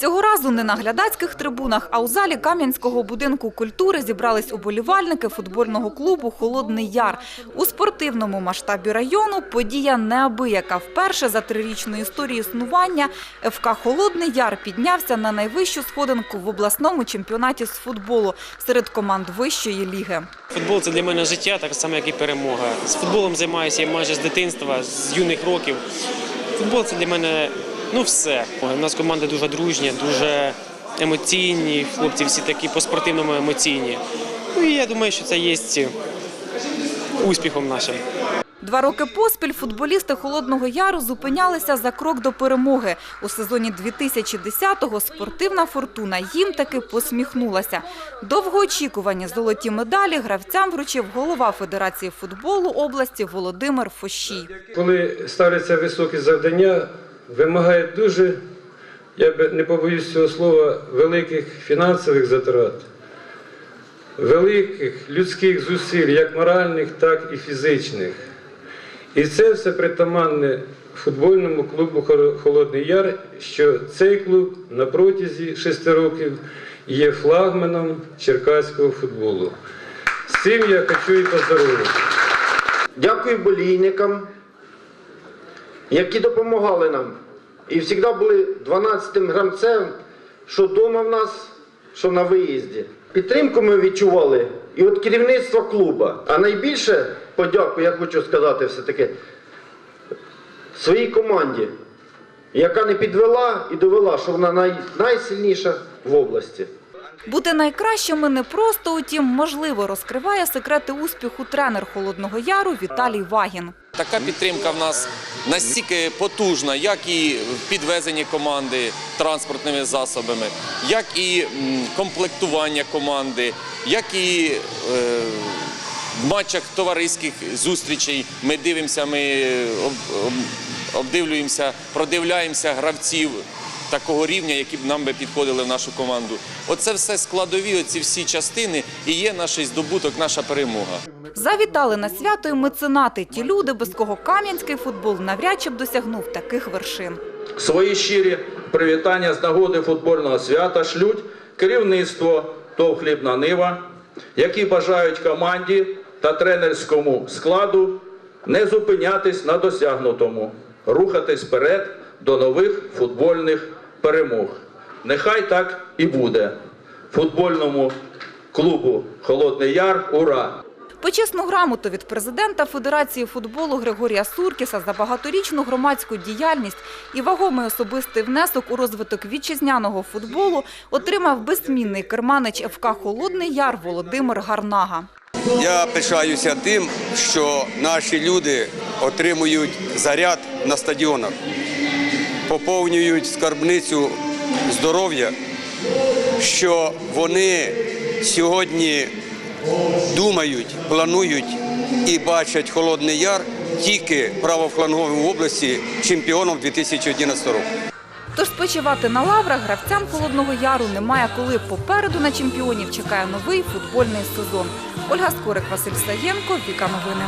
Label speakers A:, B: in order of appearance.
A: Цього разу не на глядацьких трибунах, а у залі Кам'янського будинку культури зібрались уболівальники футбольного клубу «Холодний Яр». У спортивному масштабі району подія неабияка. Вперше за трирічну історію існування ФК «Холодний Яр» піднявся на найвищу сходинку в обласному чемпіонаті з футболу серед команд вищої ліги.
B: Футбол це для мене життя, так само, як і перемога. З футболом займаюся я майже з дитинства, з юних років. Футбол це для мене ну все. У нас команда дуже дружня, дуже емоційні. Хлопці всі такі по-спортивному емоційні. Ну і я думаю, що це є успіхом нашим.
A: Два роки поспіль футболісти Холодного Яру зупинялися за крок до перемоги. У сезоні 2010-го спортивна фортуна їм таки посміхнулася. Довгоочікувані золоті медалі гравцям вручив голова Федерації футболу області Володимир Фощій.
C: Коли ставляться високі завдання, вимагає дуже, я не побоюсь цього слова, великих фінансових затрат, великих людських зусиль, як моральних, так і фізичних. І це все притаманне футбольному клубу Холодний Яр, що цей клуб на протязі шести років є флагманом черкаського футболу. З цим я хочу і поздоровити.
D: Дякую болійникам, які допомагали нам. І завжди були 12-тим грамцем, що вдома в нас, що на виїзді. Підтримку ми відчували і від керівництва клуба. А найбільше подяку я хочу сказати все-таки своїй команді, яка не підвела і довела, що вона най, найсильніша в області.
A: Бути найкращими не просто, утім, можливо, розкриває секрети успіху тренер Холодного Яру Віталій Вагін.
E: Така підтримка в нас настільки потужна, як і в підвезенні команди транспортними засобами, як і комплектування команди, як і е, в матчах товариських зустрічей. Ми дивимося, ми об- обдивлюємося, продивляємося гравців такого рівня, які б нам би підходили в нашу команду. Оце все складові, оці всі частини і є наш здобуток, наша перемога.
A: Завітали на свято і меценати, ті люди, без кого кам'янський футбол навряд чи б досягнув таких вершин.
F: Свої щирі привітання з нагоди футбольного свята шлють керівництво ТОВ «Хлібна Нива», які бажають команді та тренерському складу не зупинятись на досягнутому, рухатись вперед до нових футбольних перемог. Нехай так і буде. Футбольному клубу Холодний Яр. Ура!
A: Почесну грамоту від президента Федерації футболу Григорія Суркіса за багаторічну громадську діяльність і вагомий особистий внесок у розвиток вітчизняного футболу отримав безсмінний керманич ФК «Холодний Яр» Володимир Гарнага.
G: Я пишаюся тим, що наші люди отримують заряд на стадіонах, поповнюють скарбницю здоров'я, що вони сьогодні думають, планують і бачать Холодний Яр тільки правофланговій області чемпіоном 2011 року.
A: Тож спочивати на лаврах гравцям Холодного Яру немає коли. Попереду на чемпіонів чекає новий футбольний сезон. Ольга Скорик, Василь Саєнко, Віка Новини.